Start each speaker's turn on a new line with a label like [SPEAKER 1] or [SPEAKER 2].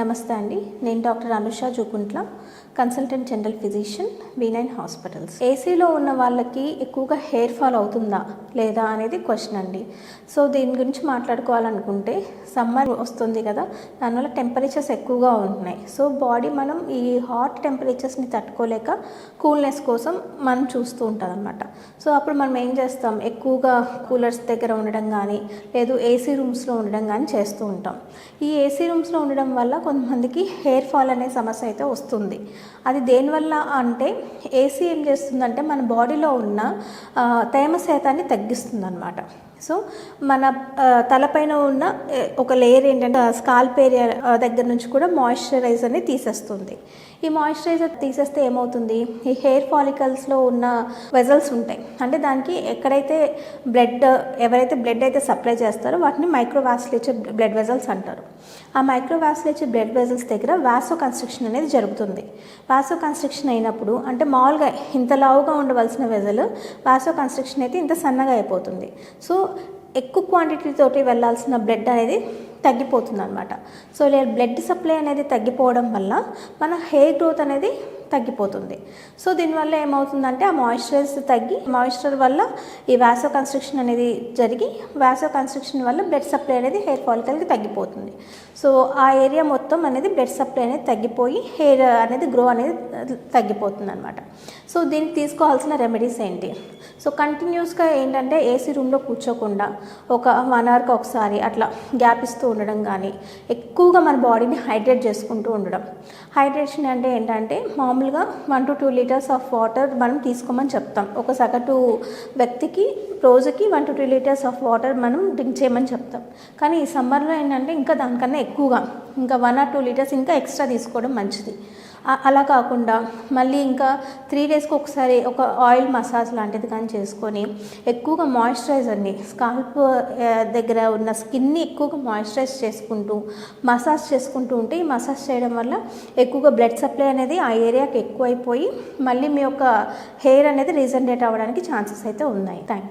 [SPEAKER 1] నమస్తే అండి. నేను doctor Anusha Jukuntla consultant general physician V nine hospitals. ఏసీలో ఉన్న వాళ్ళకి ఎక్కువగా హెయిర్ ఫాల్ అవుతుందా లేదా అనేది క్వశ్చన్ అండి. సో దీని గురించి మాట్లాడుకోవాలనుకుంటే సమ్మర్ వస్తుంది కదా దానివల్ల టెంపరేచర్స్ ఎక్కువగా ఉంటున్నాయి. సో బాడీ మనం ఈ హాట్ టెంపరేచర్స్ని తట్టుకోలేక కూల్నెస్ కోసం మనం చూస్తూ ఉంటుంది అనమాట సో అప్పుడు మనం ఏం చేస్తాం? ఎక్కువగా కూలర్స్ దగ్గర ఉండడం కానీ లేదు ఏసీ రూమ్స్లో ఉండడం కానీ చేస్తూ ఉంటాం. ఈ ఏసీ రూమ్స్లో ఉండడం వల్ల కొంతమందికి హెయిర్ ఫాల్ అనే సమస్య అయితే వస్తుంది. అది దేనివల్ల అంటే ఏసీ ఏం చేస్తుందంటే మన బాడీలో ఉన్న తేమ శాతాన్ని తగ్గిస్తుంది అనమాట సో మన తలపైన ఉన్న ఒక లేయర్ ఏంటంటే స్కాల్ప్ ఏరియా దగ్గర నుంచి కూడా మాయిశ్చరైజర్ అనేది తీసేస్తుంది. ఈ మాయిశ్చరైజర్ తీసేస్తే ఏమవుతుంది? ఈ హెయిర్ ఫాలికల్స్లో ఉన్న వెజల్స్ ఉంటాయి. అంటే దానికి ఎక్కడైతే బ్లడ్ ఎవరైతే బ్లడ్ అయితే సప్లై చేస్తారో వాటిని మైక్రోవాస్లేచర్ బ్లడ్ వెజల్స్ అంటారు. ఆ మైక్రోవాస్లేచర్ బ్లడ్ వెజల్స్ దగ్గర వాసో కన్స్ట్రక్షన్ అనేది జరుగుతుంది. వాసో కన్స్ట్రక్షన్ అయినప్పుడు అంటే మామూలుగా ఇంత లావుగా ఉండవలసిన వెజల్ వాసో కన్స్ట్రక్షన్ అయితే ఇంత సన్నగా అయిపోతుంది. సో ఎక్కువ క్వాంటిటీతోటి వెళ్ళాల్సిన బ్లడ్ అనేది తగ్గిపోతుంది అనమాట సో ఇలా బ్లడ్ సప్లై అనేది తగ్గిపోవడం వల్ల మన హెయిర్ గ్రోత్ అనేది తగ్గిపోతుంది. సో దీనివల్ల ఏమవుతుందంటే ఆ మాయిశ్చరైజ్ తగ్గి మాయిశ్చర్ వల్ల ఈ వ్యాసో కన్స్ట్రక్షన్ అనేది జరిగి వ్యాసో కన్స్ట్రక్షన్ వల్ల బ్లడ్ సప్లై అనేది హెయిర్ ఫాలికల్కి తగ్గిపోతుంది. సో ఆ ఏరియా మొత్తం అనేది బ్లడ్ సప్లై అనేది తగ్గిపోయి హెయిర్ అనేది గ్రో అనేది తగ్గిపోతుంది అనమాట సో దీనికి తీసుకోవాల్సిన రెమెడీస్ ఏంటి? సో కంటిన్యూస్గా ఏంటంటే ఏసీ రూమ్లో కూర్చోకుండా ఒక వన్ అవర్కి ఒకసారి అట్లా గ్యాప్ ఇస్తూ ఉండడం కానీ ఎక్కువగా మన బాడీని హైడ్రేట్ చేసుకుంటూ ఉండడం. హైడ్రేషన్ అంటే ఏంటంటే మామూలుగా one to two litres of water మనం తీసుకోమని చెప్తాం. ఒక సగటు వ్యక్తికి రోజుకి one to two litres of water మనం డ్రింక్ చేయమని చెప్తాం. కానీ ఈ సమ్మర్లో ఏంటంటే ఇంకా దానికన్నా ఎక్కువగా ఇంకా వన్ ఆర్ టూ లీటర్స్ ఇంకా ఎక్స్ట్రా తీసుకోవడం మంచిది. అలా కాకుండా మళ్ళీ ఇంకా త్రీ డేస్కి ఒకసారి ఒక ఆయిల్ మసాజ్ లాంటిది కానీ చేసుకొని ఎక్కువగా మాయిశ్చరైజర్ని స్కాల్ప్ దగ్గర ఉన్న స్కిన్ని ఎక్కువగా మాయిశ్చరైజ్ చేసుకుంటూ మసాజ్ చేసుకుంటూ ఉంటే ఈ మసాజ్ చేయడం వల్ల ఎక్కువగా బ్లడ్ సప్లై అనేది ఆ ఏరియాకి ఎక్కువైపోయి మళ్ళీ మీ యొక్క హెయిర్ అనేది రీజనరేట్ అవ్వడానికి ఛాన్సెస్ అయితే ఉన్నాయి. Thank you